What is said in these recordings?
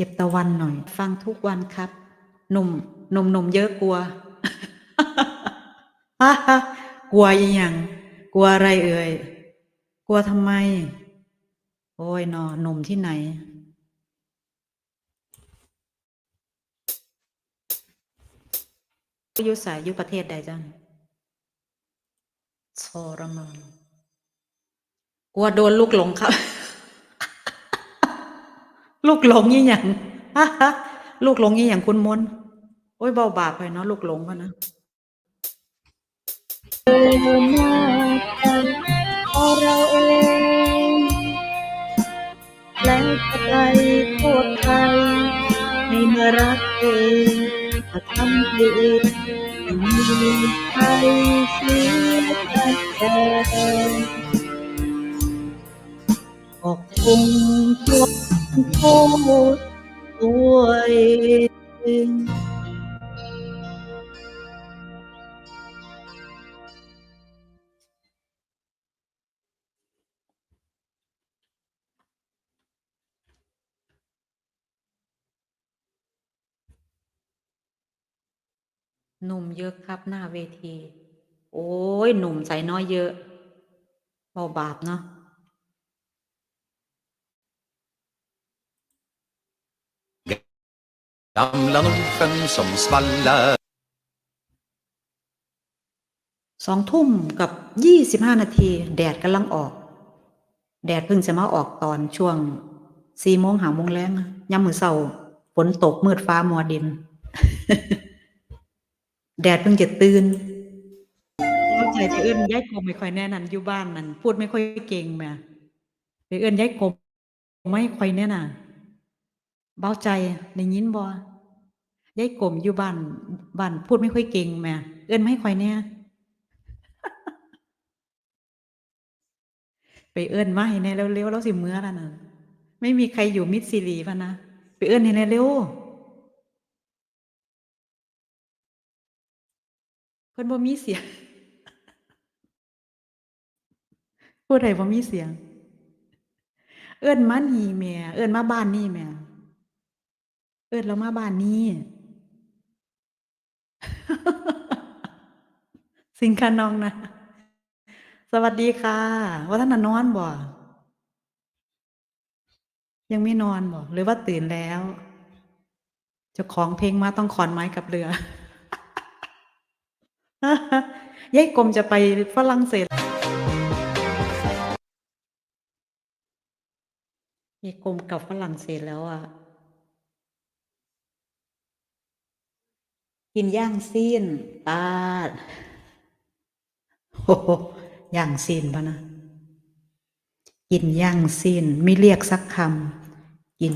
เก็บตะวันหน่อย ฟังทุกวันครับ หนุ่มหนุ่มหนุ่มเยอะกลัวกลัวอีหยังกลัวอะไรเอ่ยกลัวทำไม โอ้ยนอหนุ่มที่ไหนอยู่สายอยู่ประเทศใดจังทรมานกลัวโดนลูกหลงครับ ลูกหลงยี่หยังลูกหลงยี่หยังคุณมนโอ้ยเบาบาปไปเนาะลูกหลงพะนะเราเองแล้วจะไปโทษใครให้มารักเองถ้าทำผิดไม่มีใครเสียกันแต่ขอบคุณทุก โทษตัวเองหนุ่มเยอะครับหน้าเวที โอ้ยหนุ่มใส่น้อยเยอะเบาบาปเนาะ Gamla Nordsjön som svallar สองทุ่มกับยี่สิบห้านาที แดดกำลังออก แดดเพิ่งจะมาออกตอนช่วงสี่โมงหาโมงแรงยามมือเศร้าฝนตกมืดฟ้ามัวดิน แดดเพิ่งจะตื่นเข้าใจไปเอื้อนย้ายกลมไม่ค่อยแน่นันอยู่บ้านนั่นพูดไม่ค่อยเก่งแม่ไปเอื้อนย้ายกลมไม่ค่อยแน่น่ะ เบาใจได้ยินบ่ ยายกลมอยู่บ้านบ้านพูดไม่ค่อยเก่งแม่เอื้นไม่ค่อยแน่ไปเอื้นมาให้แน่เร็วๆแล้วสิเมื่อแล้วนะไม่มีใครอยู่มิดซีรีพะนะไปเอื้นให้แน่เร็วเพิ่นบ่มีเสียงผู้ใดบ่มีเสียง เอื้นมานี่แม่เอื้นมาบ้านนี่แม่เอื้นเรามาบ้านนี้ สิงคานองนะ สวัสดีค่ะว่าท่านนอนบ่ ยังไม่นอนบ่ หรือว่าตื่นแล้วเจ้าของเพลงมาต้องขอนไม้กับเรือยายกลมจะไปฝรั่งเศสยายกลมกลับฝรั่งเศสแล้วอะ กินย่างซีนตาด ย่างซีนปะนะ กินย่างซีนไม่เรียกสักคำกิน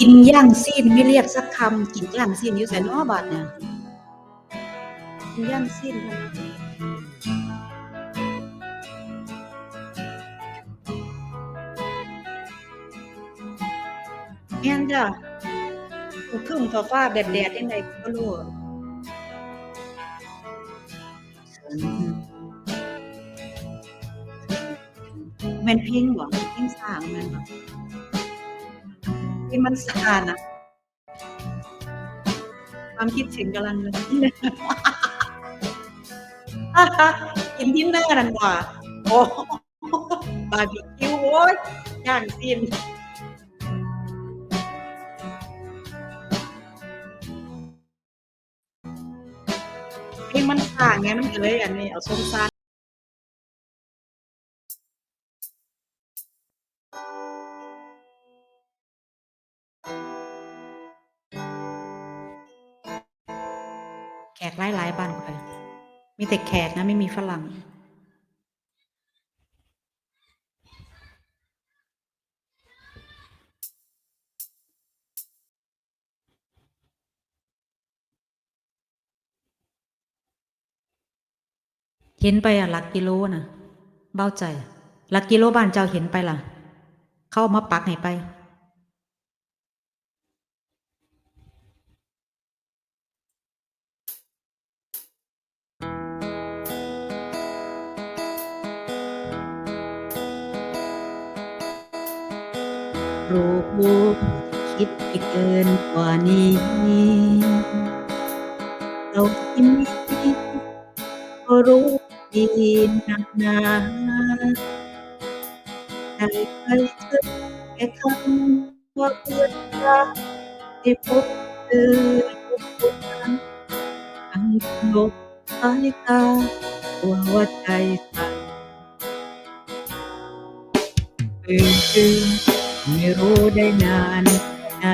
กินย่างซีนไม่เรียกสักคำกินย่างซีนอยู่แสนอบาทเนี่ยกินย่างซีนพะนะแม่นจ้ะครึ้มฟ้าฟ้าแดดแดดยังไงก็รู้แม่นเพลงบ่เพลงสร้างแม่นบ่ ที่มันสะอาดนะความคิดถึงกำลังกินที่หน้านั่นว่า โอ้บาร์บีคิวโอ้ยย่างซีนที่มันสร้างไงมันเลยอันนี้เอาส้มซ่า แต่แขกนะไม่มีฝรั่ง เห็นไปอะหลักกิโลนะเบ้าใจหลักกิโลบ้านเจ้าเห็นไปล่ะ เข้าเอามาปักให้ไป รู้คิดไปเกินกว่านี้เราที่มีก็รู้ดีนักหนาใจใครเธอแค่คำว่าเพื่อนรักได้พบเจอทุกคนทั้งลบสายตาตัวว่าใจสั่นตื่นตื่น ไม่รู้ได้นานแค่ไหน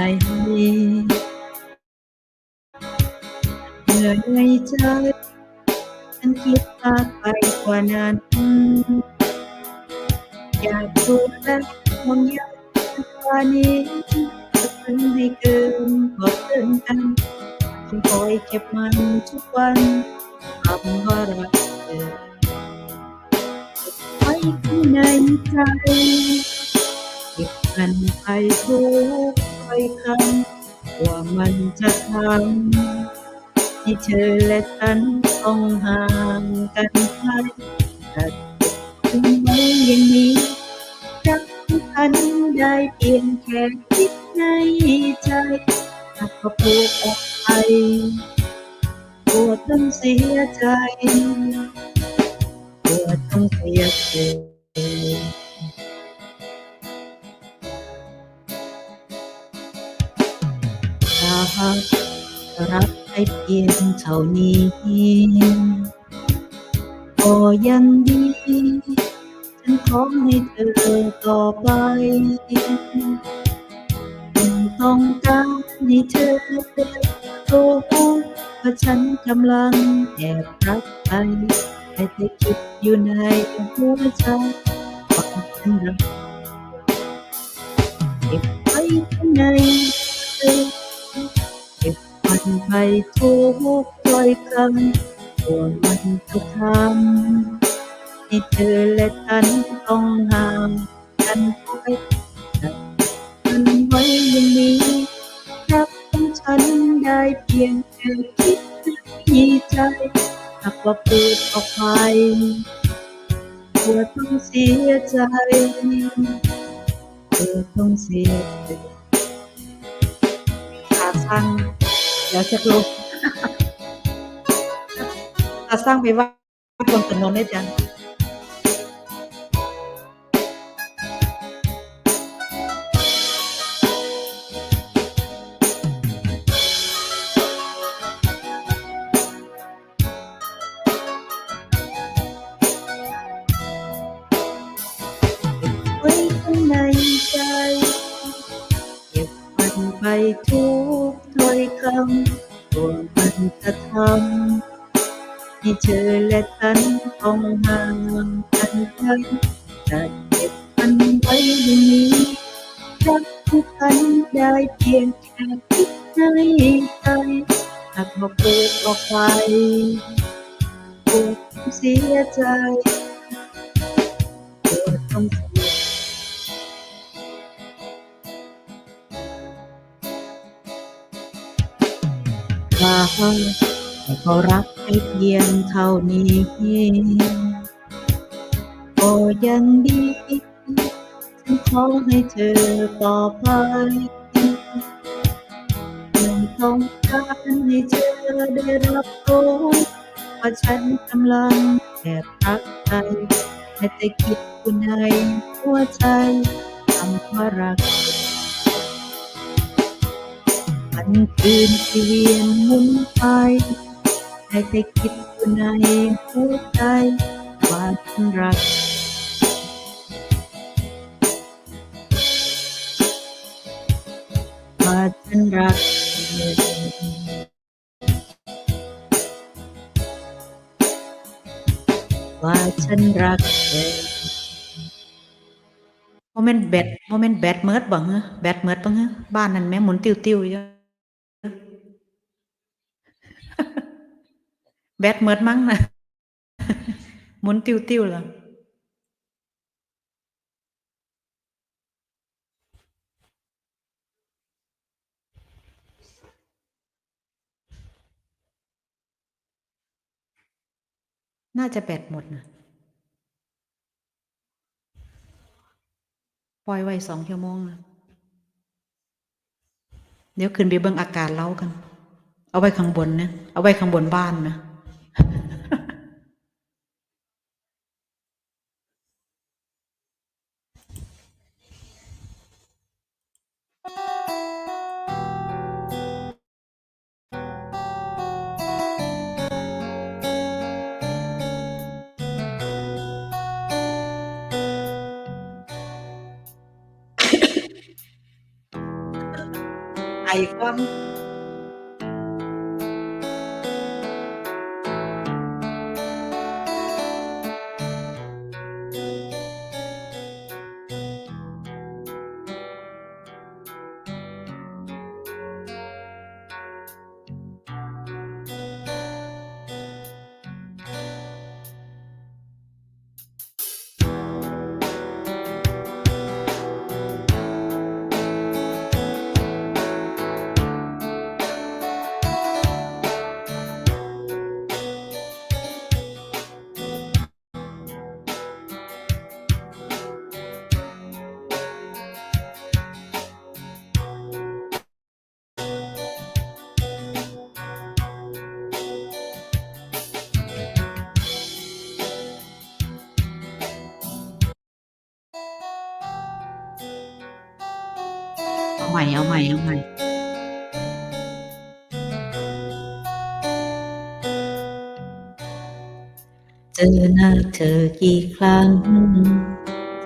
เหนื่อยในใจฉันคิดมากไปกว่านั้น อยากดูแลห่วงใยกว่านี้จะถึงให้เกินกว่าเกินกันฉันคอยเก็บมันทุกวันคำว่ารักเธอไว้ข้างในใจ มันไปทุกถ้อยคำว่ามันจะทำให้เธอและฉันต้องห่างกันไปแต่ถึงไว้อย่างนี้รักขันได้เพียงแค่คิดในใจหากพอพูดออกไปปวดต้องเสียใจปวดต้องเสียใจ ถ้าหากรักให้เพียงเท่านี้ก็ยังดีฉันขอให้เธอต่อไปต้องการให้เธอรู้ว่าฉันกำลังแอบรักใครแต่เธอคิดอยู่ในหัวใจว่าฉันรักเก็บไว้ข้างใน ก็บมันไปทุกถ้อยคำกลัวมันจะทำให้เธอและฉันต้องห่างกันไปแต่มันไว้อย่างนี้รักของฉันได้เพียงแค่คิดในใจหากว่าพูดออกไปกลัวต้องเสียใจกลัวต้องเสียใจขาสั่ง ดี๋ยวจะลงขาสร้างไปว่าคนถนนได้จัง นี้รักของฉันได้เพียงแค่คิดในใจหากว่าพูดออกไปปวดเสียใจปวดต้องเสียรักแต่ก็รักให้เพียงเท่านี้ก็ยังดี ขอให้เธอต่อไปไม่ต้องการให้เธอได้รับรู้ว่าฉันกำลังแอบรักใครแต่แต่คิดอยู่ในหัวใจคำว่ารัก มันคืนที่เวียนหมุนไปให้แต่คิดอยู่ในหัวใจว่าฉันรัก ฉันรักว่าฉันรักเธอโมเมนต์แบดโมเมนต์แบดเมิร์ดบ่เงือแบดเมิร์ดบ่เงือบ้านนั้นแม่หมุนติ้วติ้วเยอะแบดเมิร์ดมั้งนะหมุนติ้วติ้วเหรอ น่าจะแบตหมดนะปล่อยไว้สองชั่วโมงนะเดี๋ยวขึ้นไปเบิ่งอากาศเล้ากัน เอาไว้ข้างบนนะ เอาไว้ข้างบนบ้านนะ ความ ใหม่ เอาใหม่ เอาใหม่ เจอหน้าเธอกี่ครั้ง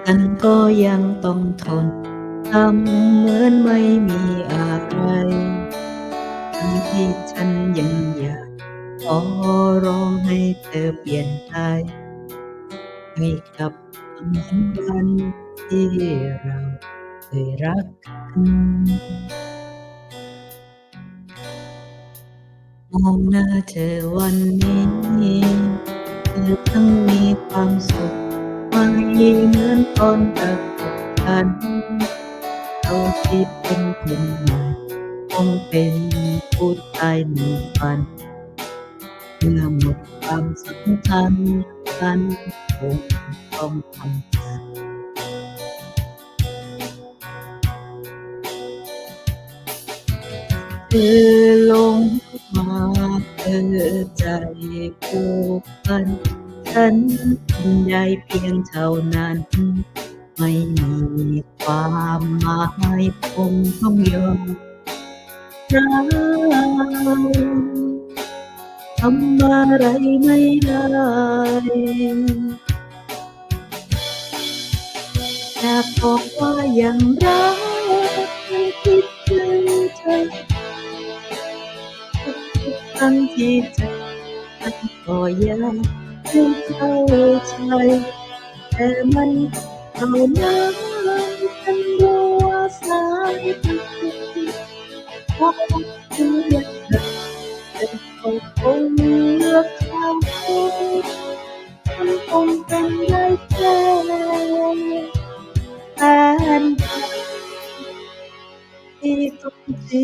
ฉันก็ยังต้องทนทำเหมือนไม่มีอะไรทั้งที่ฉันยังอยากขอร้องให้เธอเปลี่ยนใจให้กลับเหมือนวันที่เรา เคยรักกันมองหน้าเธอวันนี้เธอทั้งมีความสุขไม่เหมือนตอนกับฉันเราที่เป็นคนใหม่คงเป็นผู้ชายในฝันเมื่อหมดความสำคัญกันคงต้องทำ เธอลงมาเธอใจผูกพัน ฉันเป็นได้เพียงเท่านั้น ไม่มีความหมายผมต้องยอมรับทำอะไรไม่ได้อยากบอกว่ายังรัก ที่เจอมันก็ยังไม่เข้าใจแต่มันเท่านั้นฉันรู้ว่าสายตาเพราะฉันอยากเธอแต่เขาคงเลือกทางมันคงเป็นได้แค่แฟนที่ต้องเสี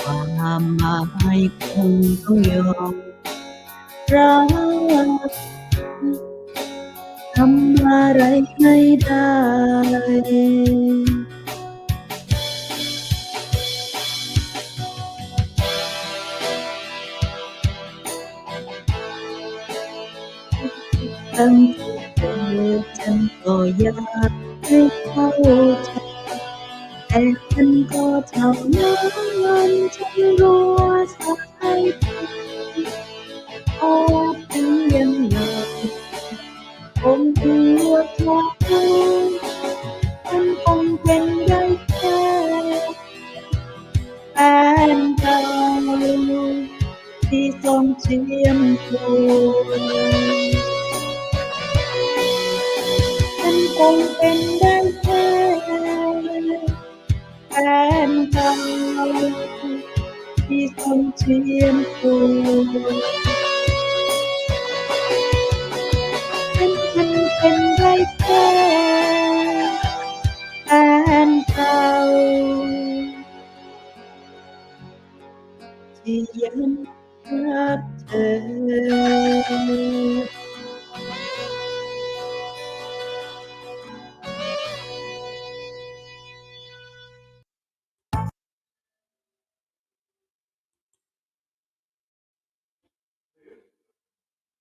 ความหมายคงต้องยอมรักทำอะไรไม่ได้ตั้งแต่เจอฉันก็อยากให้เข้าใจ แต่ฉันก็เท่านั้นฉันรู้ว่าสา thế cầu thì dân hết